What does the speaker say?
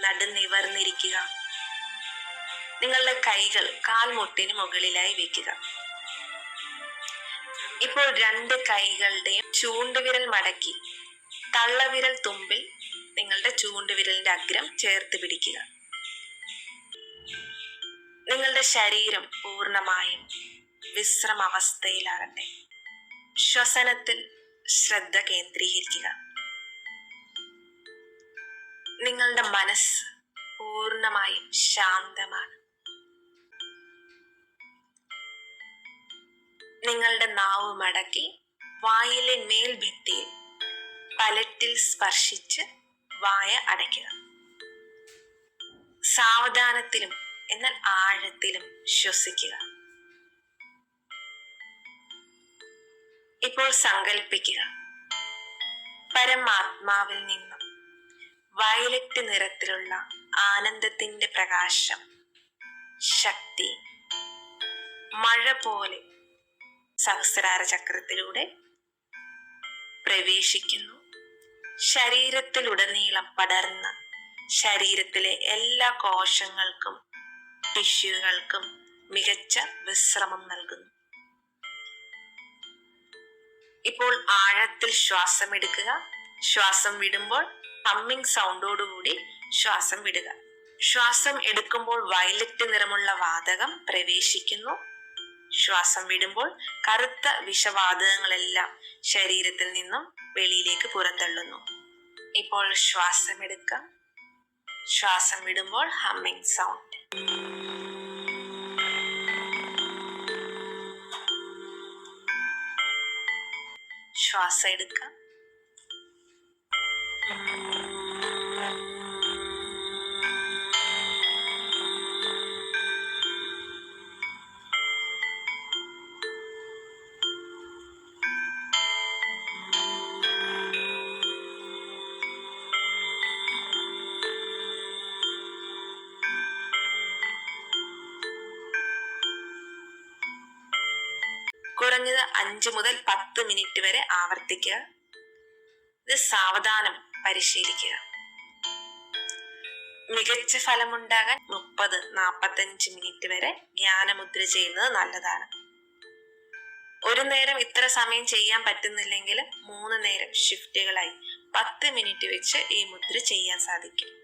നടുനിവർന്നിരിക്കുക നിങ്ങളുടെ കൈകൾ കാൽമുട്ടിന് മുകളിലായി വെക്കുക. ഇപ്പോൾ രണ്ട് കൈകളുടെയും ചൂണ്ടുവിരൽ മടക്കി തള്ളവിരൽ തുമ്പിൽ നിങ്ങളുടെ ചൂണ്ടുവിരലിന്റെ അഗ്രം ചേർത്ത് പിടിക്കുക. നിങ്ങളുടെ ശരീരം പൂർണമായും വിശ്രമാവസ്ഥയിലാകട്ടെ. ശ്വസനത്തിൽ ശ്രദ്ധ കേന്ദ്രീകരിക്കുക. നിങ്ങളുടെ മനസ്സ് പൂർണമായും ശാന്തമാണ്. നിങ്ങളുടെ നാവ് മടക്കി വായിലെ മേൽഭിത്തിയിൽ പലറ്റിൽ സ്പർശിച്ച് വായ അടയ്ക്കുക. സാവധാനത്തിലും എന്നാൽ ആഴത്തിലും ശ്വസിക്കുക. ഇപ്പോൾ സങ്കൽപ്പിക്കുക. പരമാത്മാവിൽ നിന്നും വയലറ്റ് നിറത്തിലുള്ള ആനന്ദത്തിന്റെ പ്രകാശം ശക്തി മഴ പോലെ സഹസ്രാര ചക്രത്തിലൂടെ പ്രവേശിക്കുന്നു. ശരീരത്തിലുടനീളം പടർന്ന് ശരീരത്തിലെ എല്ലാ കോശങ്ങൾക്കും ടിഷ്യൂകൾക്കും മികച്ച വിശ്രമം നൽകുന്നു. ഇപ്പോൾ ആഴത്തിൽ ശ്വാസം എടുക്കുക ശ്വാസം വിടുമ്പോൾ ഹമ്മിങ് സൗണ്ടോടുകൂടി ശ്വാസം വിടുക. ശ്വാസം എടുക്കുമ്പോൾ വയലറ്റ് നിറമുള്ള വാതകം പ്രവേശിക്കുന്നു. ശ്വാസം വിടുമ്പോൾ കറുത്ത വിഷവാതകങ്ങളെല്ലാം ശരീരത്തിൽ നിന്നും വെളിയിലേക്ക് പുറന്തള്ളുന്നു. ഇപ്പോൾ ശ്വാസം എടുക്കാം. ശ്വാസം വിടുമ്പോൾ ഹമ്മിങ് സൗണ്ട് ശ്വാസം എടുക്കാം. കുറഞ്ഞത് അഞ്ച് മുതൽ പത്ത് മിനിറ്റ് വരെ ആവർത്തിക്കുക. ഇത് സാവധാനം പരിശീലിക്കുക. മികച്ച ഫലമുണ്ടാകാൻ മുപ്പത് നാൽപ്പത്തഞ്ച് മിനിറ്റ് വരെ ജ്ഞാനമുദ്ര ചെയ്യുന്നത് നല്ലതാണ്. ഒരു നേരം ഇത്ര സമയം ചെയ്യാൻ പറ്റുന്നില്ലെങ്കിൽ മൂന്ന് നേരം ഷിഫ്റ്റുകളായി പത്ത് മിനിറ്റ് വെച്ച് ഈ മുദ്ര ചെയ്യാൻ സാധിക്കും.